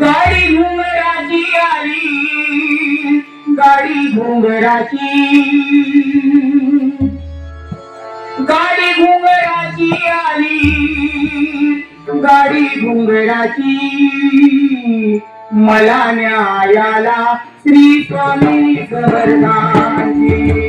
गाडी घुंगराची आली. गाडी घुंगराची. गाडी घुंगराची आली. गाडी घुंगराची. मला न्यायाला श्री स्वामी समर्थांची.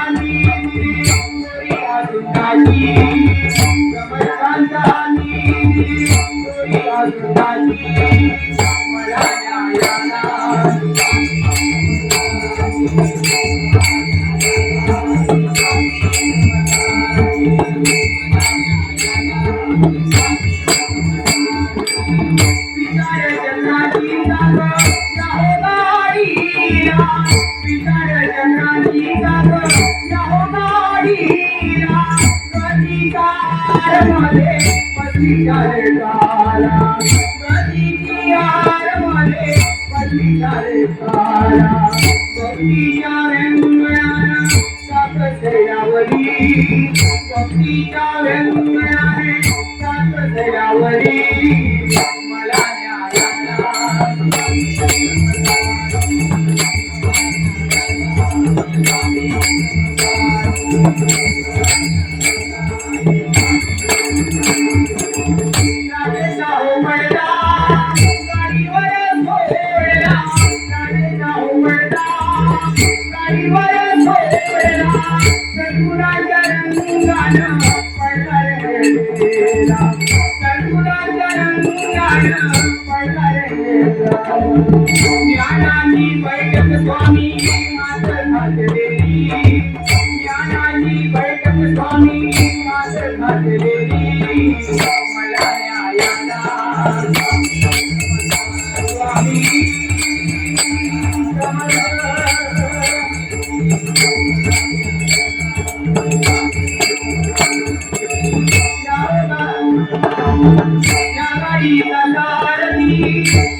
Thank you. सात सयावरी ज्ञानानी बैठक स्वामी मात्र घात देवी ज्ञानानी बैठक स्वामी मात्र घात देवी मला न्यायाला स्वामी Thank you.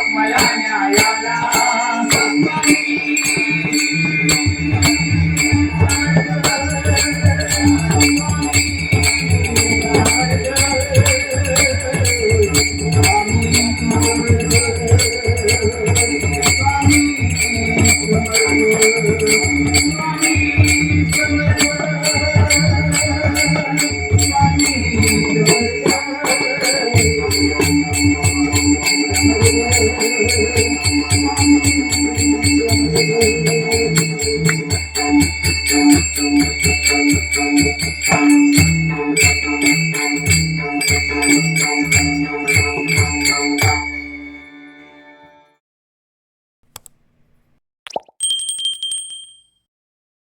Thank you.